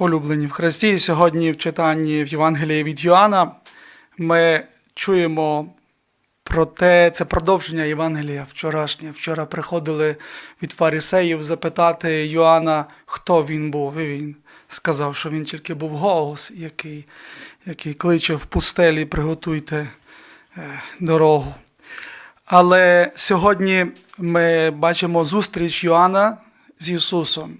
улюблені в Христі. Сьогодні в читанні в Євангелії від Йоанна ми чуємо про те, це продовження Євангелія вчорашнє. Вчора приходили від фарисеїв запитати Йоанна, хто він був. І він сказав, що він тільки був голос, який, який кличе в пустелі, приготуйте е, дорогу. Але сьогодні ми бачимо зустріч Йоанна з Ісусом.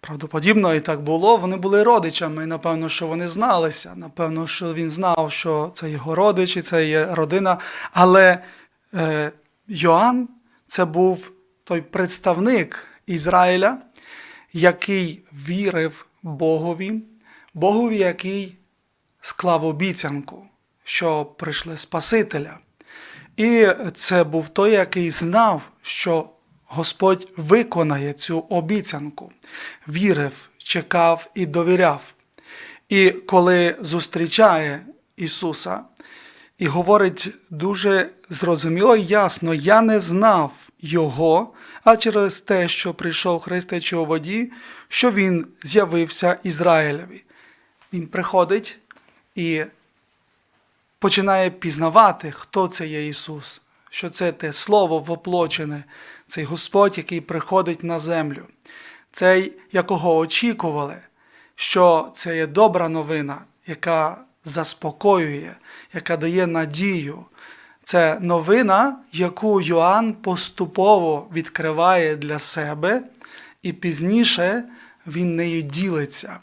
Правдоподібно і так було. Вони були родичами. і, Напевно, що вони зналися. Напевно, що він знав, що це його родичі, це є родина. Але е, Йоанн це був той представник Ізраїля, який вірив Богові, Богові, який склав обіцянку, що прийшли Спасителя. І це був той, який знав, що Господь виконає цю обіцянку, вірив, чекав і довіряв. І коли зустрічає Ісуса і говорить дуже зрозуміло і ясно, я не знав Його, а через те, що прийшов хрестячи у воді, що Він з'явився Ізраїлеві. Він приходить і починає пізнавати, хто це є Ісус, що це те Слово воплочене, цей Господь, який приходить на землю, цей, якого очікували, що це є добра новина, яка заспокоює, яка дає надію. Це новина, яку Йоанн поступово відкриває для себе, і пізніше він нею ділиться.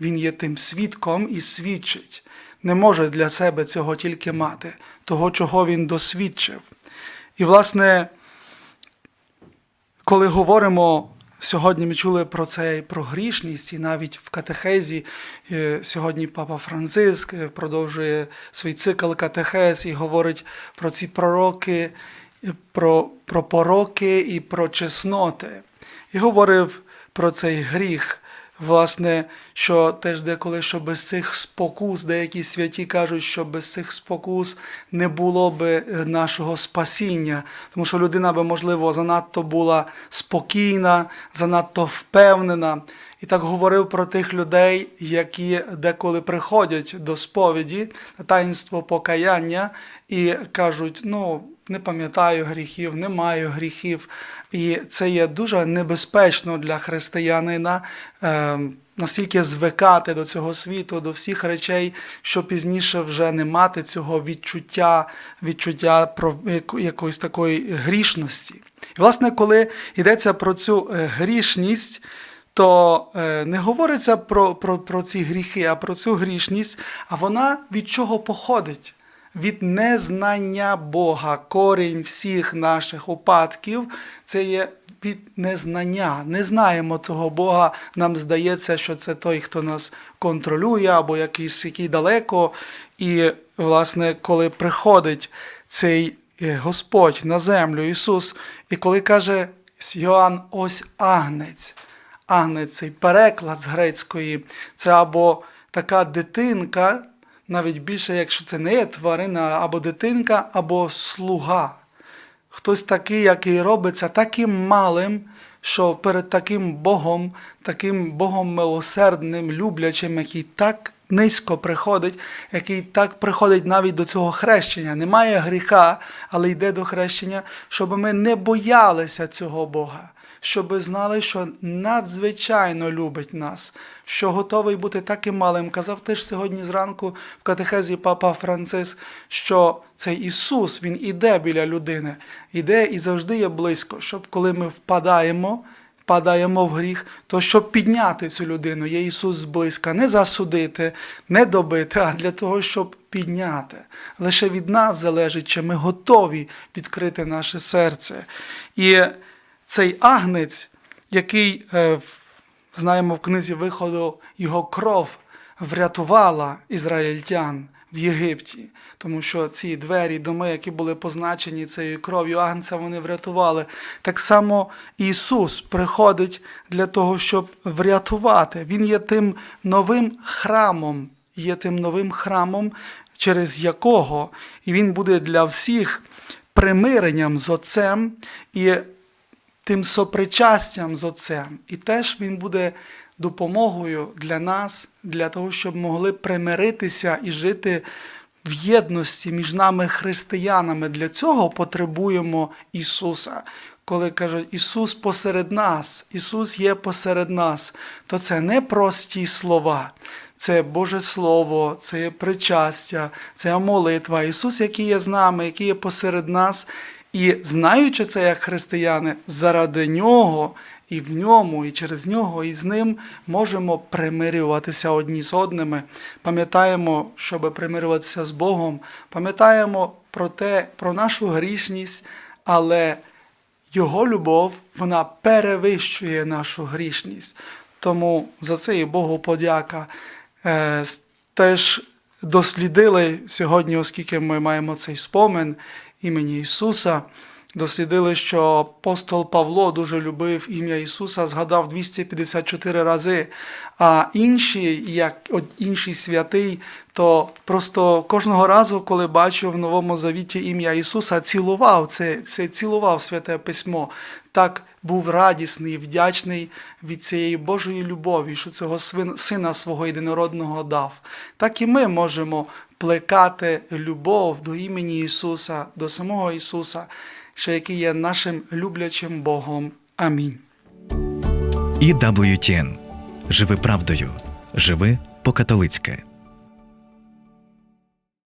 Він є тим свідком і свідчить. Не може для себе цього тільки мати, того, чого він досвідчив. І, власне, коли говоримо сьогодні, ми чули про це про грішність, і навіть в катехезі е, сьогодні Папа Франциск е, продовжує свій цикл катехез і говорить про ці пророки, про, про пороки і про чесноти. І говорив про цей гріх. Власне, що теж деколи, що без цих спокус, деякі святі кажуть, що без цих спокус не було би нашого спасіння, тому що людина би, можливо, занадто була спокійна, занадто впевнена. І так говорив про тих людей, які деколи приходять до сповіді таїнство покаяння і кажуть, ну, не пам'ятаю гріхів, не маю гріхів. І це є дуже небезпечно для християнина е, настільки звикати до цього світу, до всіх речей, що пізніше вже не мати цього відчуття, відчуття про якоїсь такої грішності. І, власне, коли йдеться про цю грішність, то е, не говориться про, про, про ці гріхи, а про цю грішність, а вона від чого походить? Від незнання Бога, корінь всіх наших упадків, це є від незнання. Не знаємо того Бога. Нам здається, що це той, хто нас контролює, або якийсь який далеко. І, власне, коли приходить цей Господь на землю, Ісус, і коли каже Йоанн, ось агнець. Агнець цей переклад з грецької, це або така дитинка навіть більше, якщо це не є тварина або дитинка, або слуга. Хтось такий, який робиться таким малим, що перед таким Богом, таким Богом милосердним, люблячим, який так низько приходить, який так приходить навіть до цього хрещення. Немає гріха, але йде до хрещення, щоб ми не боялися цього Бога. Щоб знали, що надзвичайно любить нас, що готовий бути таким малим. Казав теж сьогодні зранку в катехезі Папа Франциск, що цей Ісус Він іде біля людини, іде і завжди є близько, щоб коли ми впадаємо, падаємо в гріх, то щоб підняти цю людину, є Ісус зблизька, не засудити, не добити, а для того, щоб підняти. Лише від нас залежить, чи ми готові відкрити наше серце. І цей агнець, який знаємо в книзі виходу, його кров врятувала ізраїльтян в Єгипті, тому що ці двері, доми, які були позначені цією кров'ю агнця, вони врятували. Так само Ісус приходить для того, щоб врятувати. Він є тим новим храмом, є тим новим храмом, через якого і він буде для всіх примиренням з Отцем і тим сопричастям з Отцем. І теж він буде допомогою для нас, для того, щоб могли примиритися і жити в єдності між нами, християнами. Для цього потребуємо Ісуса. Коли кажуть Ісус посеред нас, Ісус є посеред нас, то це не прості слова, це Боже Слово, це причастя, це молитва. Ісус, який є з нами, який є посеред нас, і знаючи це як християни, заради Нього і в ньому, і через нього, і з ним можемо примирюватися одні з одними. Пам'ятаємо, щоб примирюватися з Богом, пам'ятаємо про те, про нашу грішність, але його любов вона перевищує нашу грішність. Тому за це і Богу подяка. Е, теж дослідили сьогодні, оскільки ми маємо цей спомин імені Ісуса. Дослідили, що апостол Павло дуже любив ім'я Ісуса, згадав 254 рази. А інші, як інший святий, то просто кожного разу, коли бачив в Новому Завіті ім'я Ісуса, цілував це, це цілував святе письмо. Так був радісний, вдячний від цієї Божої любові, що цього сина свого єдинородного дав. Так і ми можемо плекати любов до імені Ісуса, до самого Ісуса, що який є нашим люблячим Богом. Амінь. І WTN. Живи правдою. Живи по-католицьки.